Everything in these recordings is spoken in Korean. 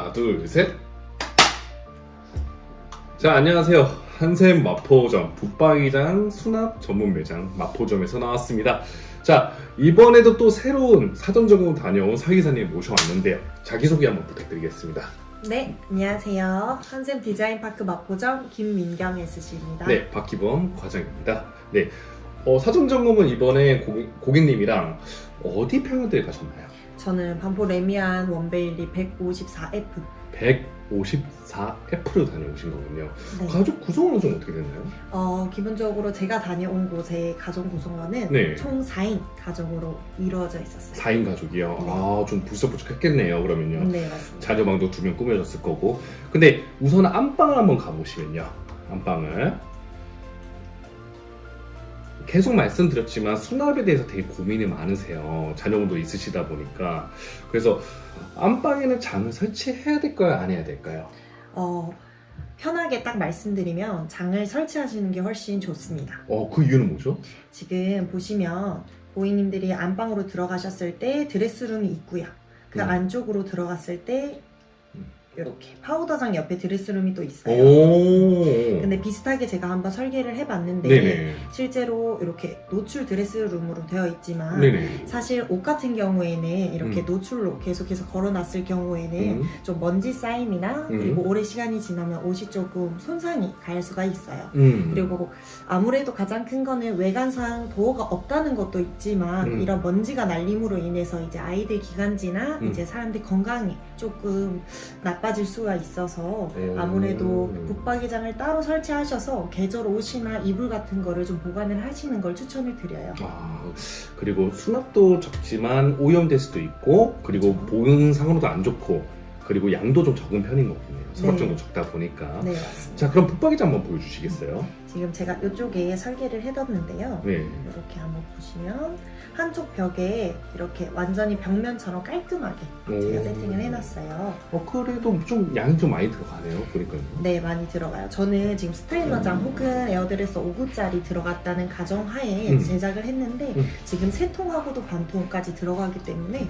하나, 둘, 셋. 자, 안녕하세요. 한샘 마포점 붙박이장 수납 전문 매장 마포점에서 나왔습니다. 자, 이번에도 또 새로운 사전 점검 다녀온 사기사님 모셔왔는데요. 자기소개 한번 부탁드리겠습니다. 네, 안녕하세요. 한샘 디자인파크 마포점 김민경 SC입니다. 네, 박기범 과장입니다. 네, 어, 사전 점검은 이번에 고객, 고객님이랑 어디 평양대에 가셨나요? 저는 반포 레미안 원베일리 154F. 154F로 다녀오신 거군요. 네. 가족 구성은 좀 어떻게 됐나요? 어, 기본적으로 제가 다녀온 곳의 가정 구성원은 네. 총 4인 가정으로 이루어져 있었어요. 4인 가족이요. 네. 아, 좀 불쑥불쑥했겠네요, 그러면요. 네, 맞습니다. 자녀방도 두 명 꾸며졌을 거고. 근데 우선 안방을 한번 가보시면요. 안방을. 계속 말씀드렸지만 수납에 대해서 되게 고민이 많으세요. 자녀분도 있으시다 보니까. 그래서 안방에는 장을 설치해야 될까요? 안 해야 될까요? 어, 편하게 딱 말씀드리면 장을 설치하시는 게 훨씬 좋습니다. 어, 그 이유는 뭐죠? 지금 보시면 고객님들이 안방으로 들어가셨을 때 드레스룸이 있고요. 그 음. 안쪽으로 들어갔을 때 음. 이렇게 파우더장 옆에 드레스룸이 또 있어요. 오. 근데 비슷하게 제가 한번 설계를 해봤는데 네네. 실제로 이렇게 노출 드레스룸으로 되어 있지만 네네. 사실 옷 같은 경우에는 이렇게 음. 노출로 계속해서 걸어놨을 경우에는 음. 좀 먼지 쌓임이나 음. 그리고 오래 시간이 지나면 옷이 조금 손상이 갈 수가 있어요. 음. 그리고 아무래도 가장 큰 거는 외관상 도어가 없다는 것도 있지만 음. 이런 먼지가 날림으로 인해서 이제 아이들 기관지나 음. 이제 사람들 건강이 조금 나빠 질 수가 있어서 오. 아무래도 붙박이장을 따로 설치하셔서 계절 옷이나 이불 같은 거를 좀 보관을 하시는 걸 추천을 드려요. 아, 그리고 수납도 적지만 오염될 수도 있고 그리고 그렇죠. 보행상으로도 안 좋고 그리고 양도 좀 적은 편인 거군요. 서랍장도 네. 적다 보니까. 네 맞습니다. 자, 그럼 붙박이장 한번 보여주시겠어요? 지금 제가 이쪽에 설계를 해뒀는데요. 네. 이렇게 한번 보시면 한쪽 벽에 이렇게 완전히 벽면처럼 깔끔하게 제가 오. 세팅을 해놨어요. 어, 그래도 좀 양이 좀 많이 들어가네요. 보니까요. 네, 많이 들어가요. 저는 지금 스타일러장 혹은 에어드레서 5구짜리 들어갔다는 가정하에 음. 제작을 했는데 음. 지금 세 통하고도 반 통까지 들어가기 때문에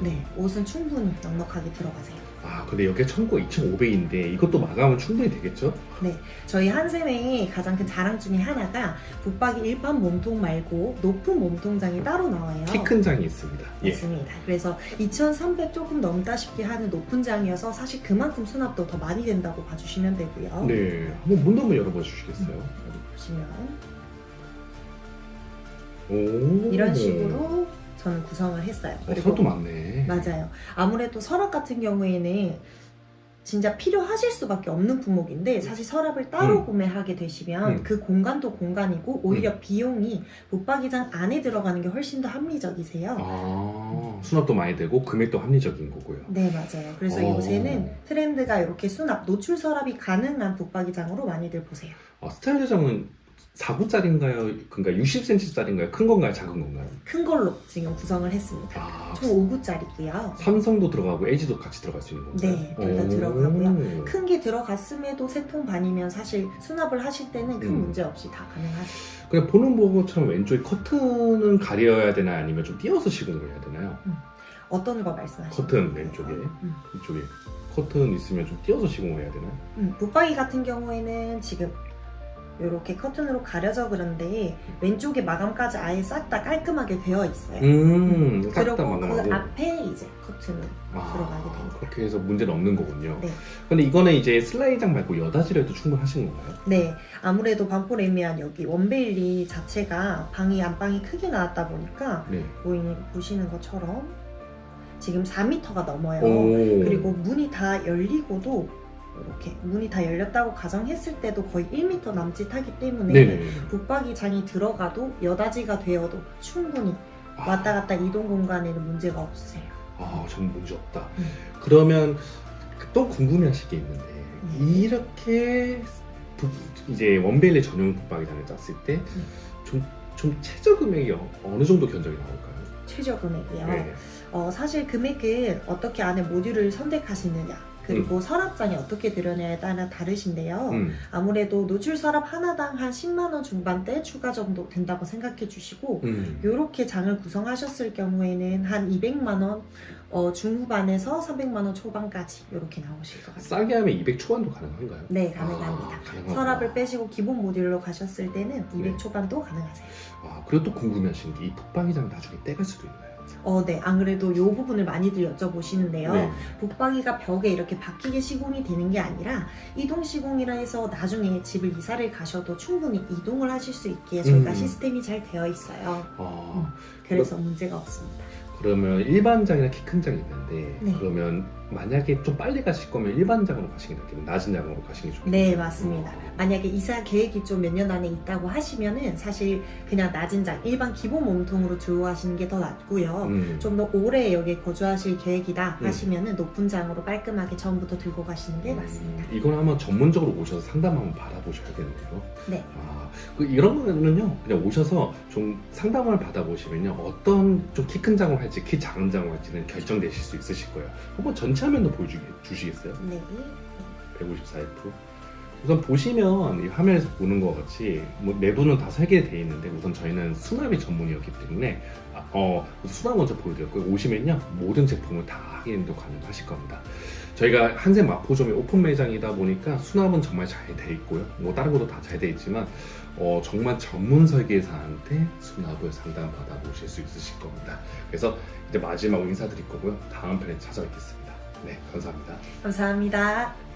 네, 옷은 충분히 넉넉하게 들어가세요. 아, 근데 여기가 1000고 2500인데 이것도 마감은 충분히 되겠죠? 저희 한샘의 가장 큰 자랑 중에 하나가 붙박이 일반 몸통 말고 높은 몸통장이 따로 나와요. 키 큰 장이 있습니다. 예. 맞습니다. 그래서 2,300 조금 넘다시피 하는 높은 장이어서 사실 그만큼 수납도 더 많이 된다고 봐주시면 되고요. 네. 한번 문도 한번 열어봐 주시겠어요? 여기 보시면 오. 이런 식으로 저는 구성을 했어요. 어, 서도 많네. 맞아요. 아무래도 서랍 같은 경우에는 진짜 필요하실 수밖에 없는 품목인데 사실 서랍을 따로 음. 구매하게 되시면 음. 그 공간도 공간이고 오히려 비용이 붙박이장 안에 들어가는 게 훨씬 더 합리적이세요. 아, 수납도 많이 되고 금액도 합리적인 거고요. 네 맞아요. 그래서 어. 요새는 트렌드가 이렇게 수납 노출 서랍이 가능한 붙박이장으로 많이들 보세요. 아, 스타일러장은 4구짜리인가요? 그러니까 60cm짜리인가요? 큰 건가요? 작은 건가요? 큰 걸로 지금 구성을 했습니다. 아, 총 5구짜리고요. 삼성도 들어가고 LG도 같이 들어갈 수 있는 건가요? 네, 둘 다 오. 들어가고요. 큰 게 들어갔음에도 세 통 반이면 사실 수납을 하실 때는 큰 음. 문제 없이 다 가능하죠. 그냥 보는 보고처럼 왼쪽에 커튼은 가려야 되나요? 아니면 좀 띄어서 시공을 해야 되나요? 어떤 거 말씀하시는 커튼? 왼쪽에 음. 이쪽에 커튼 있으면 좀 띄어서 시공을 해야 되나요? 음, 붙박이 같은 경우에는 지금 이렇게 커튼으로 가려져 그런데 왼쪽에 마감까지 아예 싹 다 깔끔하게 되어 있어요. 음, 싹다 그리고 그. 앞에 이제 커튼을 들어가게 됩니다. 그렇게 해서 문제는 없는 거군요. 네. 근데 이거는 이제 슬라이드장 말고 여다지로 해도 충분하신 건가요? 네, 아무래도 반포레미안 여기 원베일리 자체가 방이 안방이 크게 나왔다 보니까 네. 보이는 보시는 것처럼 지금 4m가 넘어요. 오. 그리고 문이 다 열리고도 이렇게 문이 다 열렸다고 가정했을 때도 거의 1m 남짓 하기 때문에 네네. 붙박이 장이 들어가도 여다지가 되어도 충분히 왔다 갔다 이동 공간에는 문제가 없으세요. 아, 전 문제 없다. 음. 그러면 또 궁금해하실 게 있는데 네. 이렇게 북- 이제 원베일리 전용 붙박이장을 짰을 때 음. 좀좀 최저 금액이 어- 어느 정도 견적이 나올까요? 최저 금액이요. 네. 어, 사실 금액은 어떻게 안에 모듈을 선택하시느냐 그리고 서랍장이 어떻게 들어냐에 따라 다르신데요. 음. 아무래도 노출 서랍 하나당 한 10만 원 중반대 추가 정도 된다고 생각해 주시고 음. 이렇게 장을 구성하셨을 경우에는 한 200만 원 어, 중후반에서 300만 원 초반까지 이렇게 나오실 것 같아요. 싸게 하면 200 초반도 가능한가요? 네, 가능합니다. 아. 서랍을 빼시고 기본 모듈로 가셨을 때는 200 네. 초반도 가능하세요. 아, 그리고 또 궁금해하시는 게이 붙박이장 나중에 떼갈 수도 있나요? 어, 네. 안 그래도 이 부분을 많이들 여쭤보시는데요. 네. 북박이가 벽에 이렇게 박히게 시공이 되는 게 아니라 이동 시공이라 해서 나중에 집을 이사를 가셔도 충분히 이동을 하실 수 있게 저희가 음. 시스템이 잘 되어 있어요. 아, 그래서 문제가 없습니다. 그러면 일반 장이나 키 큰 장이 있는데 네. 그러면 만약에 좀 빨리 가실 거면 일반장으로 가시는 게 낫겠네요. 낮은 장으로 가시는 게 좋겠네요. 네, 맞습니다. 만약에 이사 계획이 좀 몇 년 안에 있다고 하시면은 사실 그냥 낮은 장, 일반 기본 몸통으로 들어가시는 게 더 낫고요. 음. 좀더 오래 여기 거주하실 계획이다 음. 하시면은 높은 장으로 깔끔하게 처음부터 들고 가시는 게 맞습니다. 음, 이건 한번 전문적으로 오셔서 상담 한번 받아보셔야겠네요. 네. 아, 그 이런 거는요, 그냥 오셔서 좀 상담을 받아보시면요, 어떤 좀 키 큰 장을 할지, 키 작은 장을 할지는 결정되실 수 있으실 거예요. 한번 전체 화면도 보여주시겠어요? 네. 154F. 우선 보시면 이 화면에서 보는 것 같이 뭐 내부는 다 설계되어 있는데 우선 저희는 수납이 전문이었기 때문에 아, 어, 수납 먼저 보여드렸고요. 오시면요 모든 제품을 다 확인도 가능하실 겁니다. 저희가 한샘 마포점이 오픈 매장이다 보니까 수납은 정말 잘 돼 있고요. 뭐 다른 것도 다 잘 돼 있지만 어, 정말 전문 설계사한테 수납을 상담 받아 보실 수 있으실 겁니다. 그래서 이제 마지막으로 인사드릴 거고요. 다음 편에 찾아뵙겠습니다. 네, 감사합니다. 감사합니다.